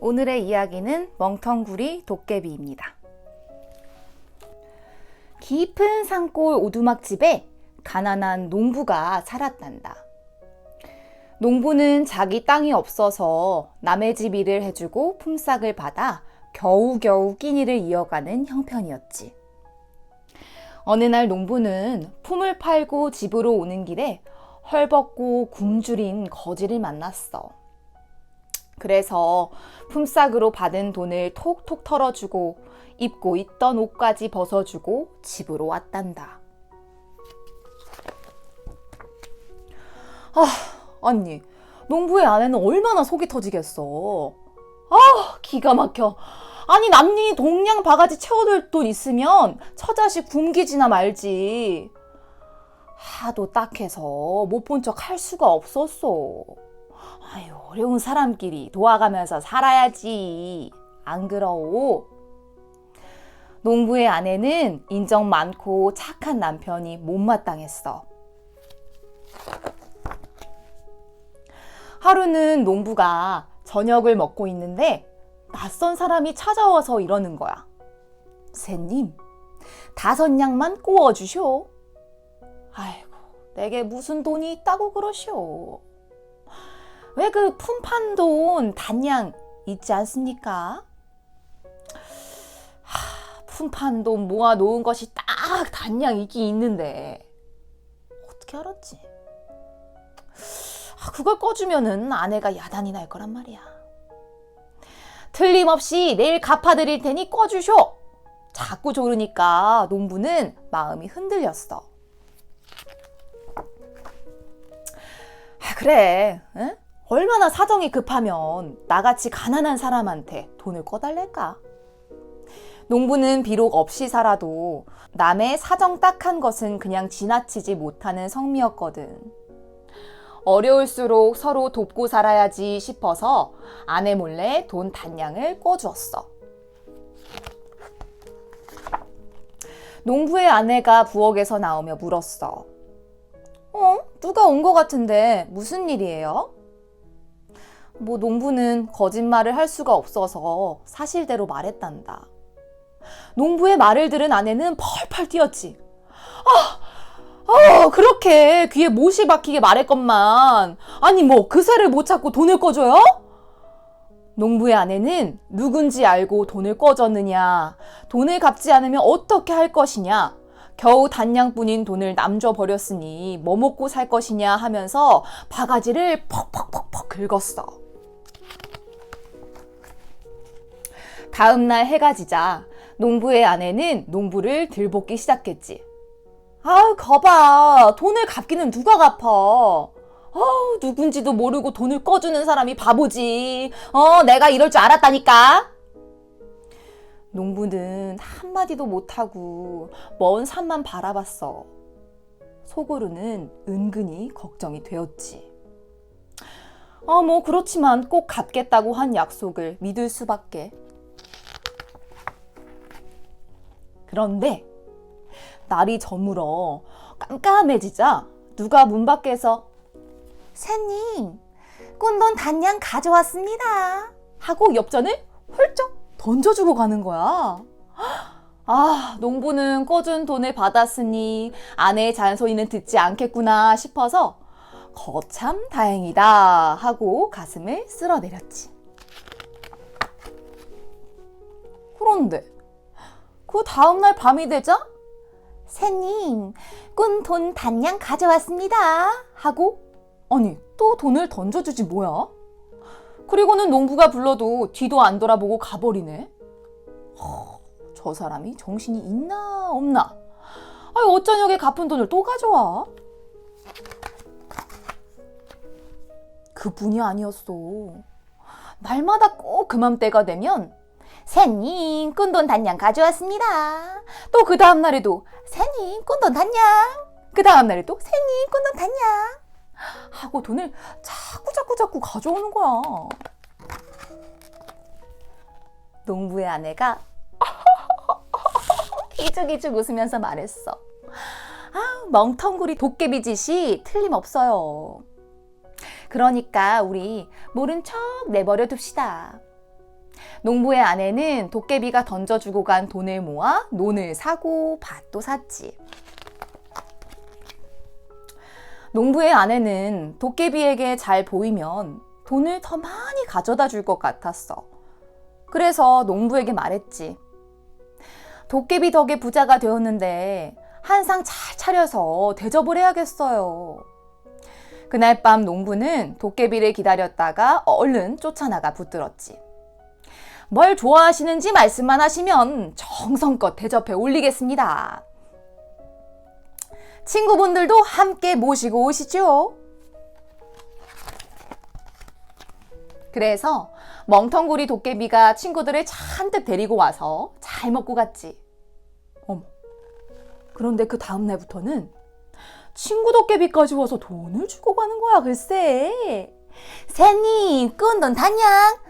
오늘의 이야기는 멍텅구리 도깨비입니다. 깊은 산골 오두막집에 가난한 농부가 살았단다. 농부는 자기 땅이 없어서 남의 집 일을 해주고 품삯을 받아 겨우겨우 끼니를 이어가는 형편이었지. 어느 날 농부는 품을 팔고 집으로 오는 길에 헐벗고 굶주린 거지를 만났어. 그래서 품삯으로 받은 돈을 톡톡 털어주고 입고 있던 옷까지 벗어주고 집으로 왔단다. 아, 언니, 농부의 아내는 얼마나 속이 터지겠어. 아, 기가 막혀. 아니, 남니 동양 바가지 채워둘 돈 있으면 처자식 굶기지나 말지. 하도 딱해서 못 본 척 할 수가 없었어. 아유, 어려운 사람끼리 도와가면서 살아야지. 안 그러오? 농부의 아내는 인정 많고 착한 남편이 못마땅했어. 하루는 농부가 저녁을 먹고 있는데 낯선 사람이 찾아와서 이러는 거야. 새님, 다섯 냥만 구워주쇼. 아이고, 내게 무슨 돈이 있다고 그러시오. 왜 그 품판 돈 단양 있지 않습니까? 하, 품판 돈 모아 놓은 것이 딱 단양 있긴 있는데 어떻게 알았지? 아, 그걸 꺼주면은 아내가 야단이 날 거란 말이야. 틀림없이 내일 갚아드릴 테니 꺼주쇼. 자꾸 조르니까 농부는 마음이 흔들렸어. 아, 그래. 응? 얼마나 사정이 급하면 나같이 가난한 사람한테 돈을 꺼달랄까? 농부는 비록 없이 살아도 남의 사정 딱한 것은 그냥 지나치지 못하는 성미였거든. 어려울수록 서로 돕고 살아야지 싶어서 아내 몰래 돈 단량을 꿔주었어. 농부의 아내가 부엌에서 나오며 물었어. 어? 누가 온 것 같은데 무슨 일이에요? 뭐 농부는 거짓말을 할 수가 없어서 사실대로 말했단다. 농부의 말을 들은 아내는 펄펄 뛰었지. 아! 어, 그렇게 귀에 못이 박히게 말했건만. 아니, 뭐, 그새를 못 찾고 돈을 꺼줘요? 농부의 아내는 누군지 알고 돈을 꺼줬느냐, 돈을 갚지 않으면 어떻게 할 것이냐, 겨우 단량뿐인 돈을 남줘 버렸으니 뭐 먹고 살 것이냐 하면서 바가지를 퍽퍽퍽퍽 긁었어. 다음 날 해가 지자 농부의 아내는 농부를 들볶기 시작했지. 아우, 거봐. 돈을 갚기는 누가 갚아. 아우, 누군지도 모르고 돈을 꺼주는 사람이 바보지. 어, 내가 이럴 줄 알았다니까. 농부는 한마디도 못하고 먼 산만 바라봤어. 속으로는 은근히 걱정이 되었지. 아, 뭐, 그렇지만 꼭 갚겠다고 한 약속을 믿을 수밖에. 그런데 날이 저물어 깜깜해지자 누가 문 밖에서 새님 꾼돈 단양 가져왔습니다 하고 엽전을 훌쩍 던져주고 가는 거야. 아, 농부는 꺼준 돈을 받았으니 아내의 잔소리는 듣지 않겠구나 싶어서 거참 다행이다 하고 가슴을 쓸어내렸지. 그런데 그 다음날 밤이 되자 새님, 꾼 돈 단량 가져왔습니다. 하고, 아니, 또 돈을 던져주지 뭐야? 그리고는 농부가 불러도 뒤도 안 돌아보고 가버리네. 허, 저 사람이 정신이 있나 없나? 아니, 어쩌냐게 갚은 돈을 또 가져와? 그분이 아니었어. 날마다 꼭 그맘때가 되면 새님 꾼돈 단양 가져왔습니다. 또 그 다음 날에도 새님 꾼돈 단양. 그 다음 날에도 새님 꾼돈 단양. 하고 돈을 자꾸 자꾸 자꾸 가져오는 거야. 농부의 아내가 기죽기죽 웃으면서 말했어. 아, 멍텅구리 도깨비 짓이 틀림없어요. 그러니까 우리 모른 척 내버려 둡시다. 농부의 아내는 도깨비가 던져주고 간 돈을 모아 논을 사고 밭도 샀지. 농부의 아내는 도깨비에게 잘 보이면 돈을 더 많이 가져다 줄 것 같았어. 그래서 농부에게 말했지. 도깨비 덕에 부자가 되었는데 한상 잘 차려서 대접을 해야겠어요. 그날 밤 농부는 도깨비를 기다렸다가 얼른 쫓아나가 붙들었지. 뭘 좋아하시는지 말씀만 하시면 정성껏 대접해 올리겠습니다. 친구분들도 함께 모시고 오시죠. 그래서 멍텅구리 도깨비가 친구들을 잔뜩 데리고 와서 잘 먹고 갔지. 어머. 그런데 그 다음날부터는 친구 도깨비까지 와서 돈을 주고 가는 거야, 글쎄. 새님, 꾼돈 단양.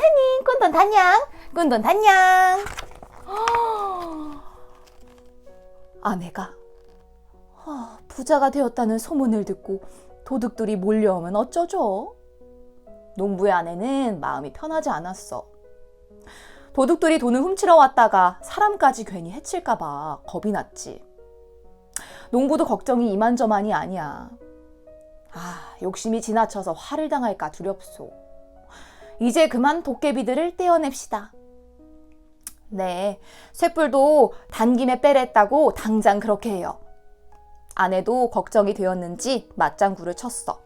아, 새님, 꾼돈 단양. 꾼돈 단양. 아내가 아, 부자가 되었다는 소문을 듣고 도둑들이 몰려오면 어쩌죠? 농부의 아내는 마음이 편하지 않았어. 도둑들이 돈을 훔치러 왔다가 사람까지 괜히 해칠까봐 겁이 났지. 농부도 걱정이 이만저만이 아니야. 아, 욕심이 지나쳐서 화를 당할까 두렵소. 이제 그만 도깨비들을 떼어냅시다. 네, 쇳불도 단김에 빼랬다고 당장 그렇게 해요. 아내도 걱정이 되었는지 맞장구를 쳤어.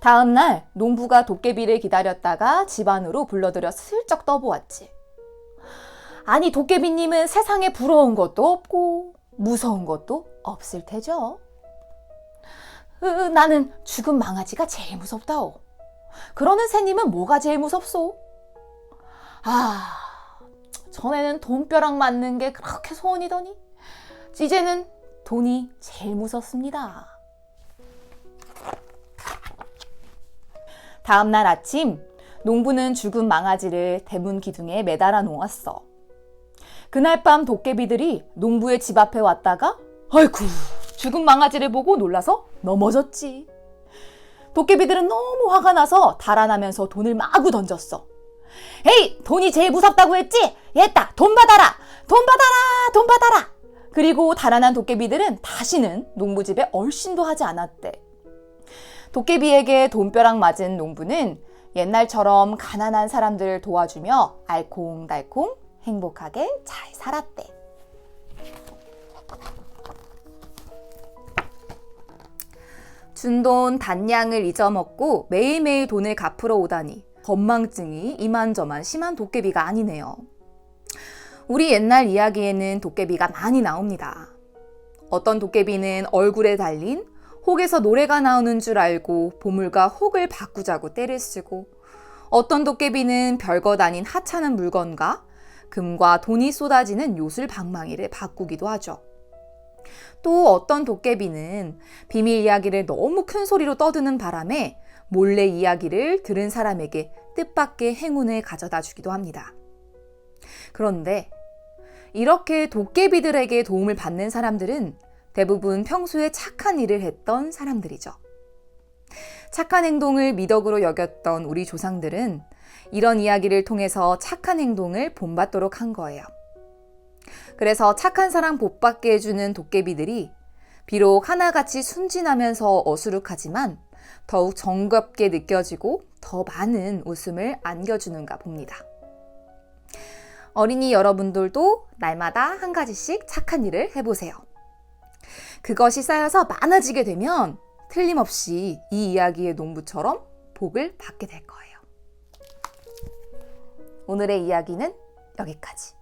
다음 날 농부가 도깨비를 기다렸다가 집 안으로 불러들여 슬쩍 떠보았지. 아니 도깨비님은 세상에 부러운 것도 없고 무서운 것도 없을 테죠. 으, 나는 죽은 망아지가 제일 무섭다오. 그러는 새님은 뭐가 제일 무섭소? 아, 전에는 돈벼락 맞는 게 그렇게 소원이더니 이제는 돈이 제일 무섭습니다. 다음 날 아침 농부는 죽은 망아지를 대문 기둥에 매달아 놓았어. 그날 밤 도깨비들이 농부의 집 앞에 왔다가 아이쿠 죽은 망아지를 보고 놀라서 넘어졌지. 도깨비들은 너무 화가 나서 달아나면서 돈을 마구 던졌어. 에이 돈이 제일 무섭다고 했지? 얘다 돈 받아라 돈 받아라 돈 받아라 그리고 달아난 도깨비들은 다시는 농부집에 얼씬도 하지 않았대. 도깨비에게 돈벼락 맞은 농부는 옛날처럼 가난한 사람들을 도와주며 알콩달콩 행복하게 잘 살았대. 준 돈 단양을 잊어먹고 매일매일 돈을 갚으러 오다니 건망증이 이만저만 심한 도깨비가 아니네요. 우리 옛날 이야기에는 도깨비가 많이 나옵니다. 어떤 도깨비는 얼굴에 달린 혹에서 노래가 나오는 줄 알고 보물과 혹을 바꾸자고 때를 쓰고 어떤 도깨비는 별것 아닌 하찮은 물건과 금과 돈이 쏟아지는 요술 방망이를 바꾸기도 하죠. 또 어떤 도깨비는 비밀 이야기를 너무 큰 소리로 떠드는 바람에 몰래 이야기를 들은 사람에게 뜻밖의 행운을 가져다 주기도 합니다. 그런데 이렇게 도깨비들에게 도움을 받는 사람들은 대부분 평소에 착한 일을 했던 사람들이죠. 착한 행동을 미덕으로 여겼던 우리 조상들은 이런 이야기를 통해서 착한 행동을 본받도록 한 거예요. 그래서 착한 사람 복 받게 해주는 도깨비들이 비록 하나같이 순진하면서 어수룩하지만 더욱 정겹게 느껴지고 더 많은 웃음을 안겨주는가 봅니다. 어린이 여러분들도 날마다 한 가지씩 착한 일을 해보세요. 그것이 쌓여서 많아지게 되면 틀림없이 이 이야기의 농부처럼 복을 받게 될 거예요. 오늘의 이야기는 여기까지.